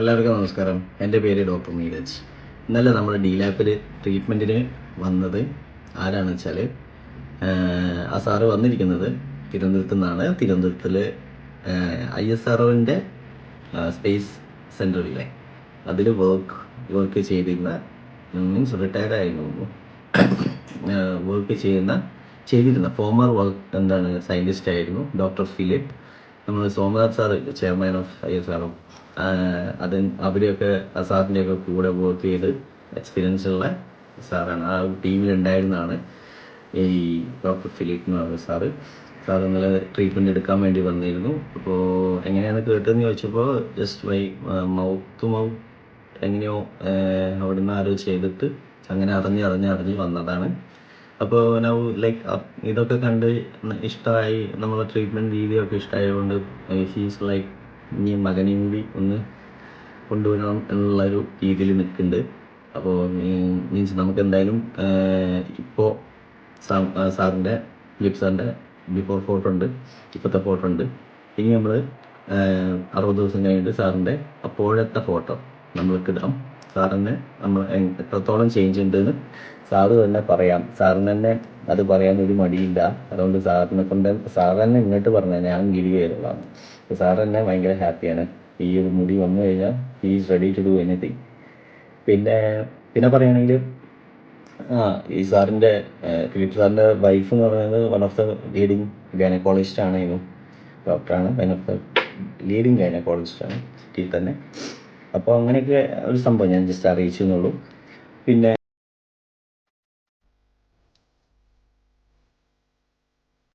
എല്ലാവർക്കും നമസ്കാരം. എന്റെ പേര് ഡോക്ടർ നീരജ്. ഇന്നലെ നമ്മൾ ഡി ലാപ്പിൽ ട്രീറ്റ്മെന്റിന് വന്നത് ആരാണെന്ന് വെച്ചാൽ ആ സാറ് വന്നിരിക്കുന്നത് തിരുവനന്തപുരത്തു നിന്നാണ്. തിരുവനന്തപുരത്തിൽ ഐ എസ് ആർ സ്പേസ് സെന്ററിലെ അതിൽ വർക്ക് വർക്ക് ചെയ്തിരുന്ന മീൻസ് റിട്ടയർഡ് ആയിരുന്നു. വർക്ക് ചെയ്യുന്ന ചെയ്തിരുന്ന ഫോമർ വർക്ക് എന്താണ് സയന്റിസ്റ്റ് ആയിരുന്നു ഡോക്ടർ ഫിലിപ്പ്. നമ്മൾ Somanath sir chairman of I S ആറും അത് അവരെയൊക്കെ സാറിന്റെയൊക്കെ കൂടെ വർക്ക് ചെയ്ത് എക്സ്പീരിയൻസ് ഉള്ള സാറാണ്. ആ ടീമിൽ ഉണ്ടായിരുന്നതാണ് ഈ ഡോക്ടർ ഫിലിപ്പ് എന്ന് സാറ്. സാർ ഇന്നലെ ട്രീറ്റ്മെന്റ് എടുക്കാൻ വേണ്ടി വന്നിരുന്നു. അപ്പോൾ എങ്ങനെയാണ് കേട്ടതെന്ന് ചോദിച്ചപ്പോൾ just by mouth to mouth എങ്ങനെയോ അവിടുന്ന് ആരോ ചെയ്തിട്ട് അങ്ങനെ അറിഞ്ഞ് അറിഞ്ഞ് അറിഞ്ഞ് വന്നതാണ്. അപ്പോൾ നൗ ലൈക്ക് ഇതൊക്കെ കണ്ട് ഇഷ്ടമായി നമ്മളെ ട്രീറ്റ്മെന്റ് രീതിയൊക്കെ ഇഷ്ടമായതുകൊണ്ട് ഹീസ് ലൈക്ക് ഇനി മകനെയും കൂടി ഒന്ന് കൊണ്ടുവരണം എന്നുള്ളൊരു രീതിയിൽ നിൽക്കുന്നുണ്ട് അപ്പോൾ മീൻസ് നമുക്ക് എന്തായാലും ഇപ്പോൾ സാറിന്റെ ലിപ് സാറിന്റെ ബിഫോർ ഫോട്ടോ ഉണ്ട് ഇപ്പോഴത്തെ ഫോട്ടോ ഉണ്ട്. ഇനി നമ്മൾ അറുപത് ദിവസം കഴിഞ്ഞിട്ട് സാറിന്റെ അപ്പോഴത്തെ ഫോട്ടോ നമ്മൾക്ക് ഇടാം. സാറിന് നമ്മൾ എത്രത്തോളം ചേഞ്ച് ഉണ്ടെന്ന് സാറ് തന്നെ പറയാം. സാറിന് തന്നെ അത് പറയാൻ ഒരു മടിയില്ല. അതുകൊണ്ട് സാറിനെ കൊണ്ട് സാർ തന്നെ ഇങ്ങോട്ട് പറഞ്ഞു ഞാൻ ഗിരി കയറുള്ളതാണ് സാർ തന്നെ ഭയങ്കര ഹാപ്പിയാണ് ഈ ഒരു മുടി വന്നു കഴിഞ്ഞാൽ is ready to do anything പിന്നെ പിന്നെ പറയുകയാണെങ്കിൽ ആ ഈ സാറിന്റെ ഫിലിപ്പ് സാറിന്റെ വൈഫ് എന്ന് പറയുന്നത് one of the leading gynaecologist ആണെങ്കിലും ഡോക്ടറാണ് one of the leading gynaecologist ആണ്. സിറ്റിയിൽ തന്നെ. അപ്പോൾ അങ്ങനെയൊക്കെ ഒരു സംഭവം ഞാൻ ജസ്റ്റ് അറിയിച്ചു എന്നുള്ളൂ പിന്നെ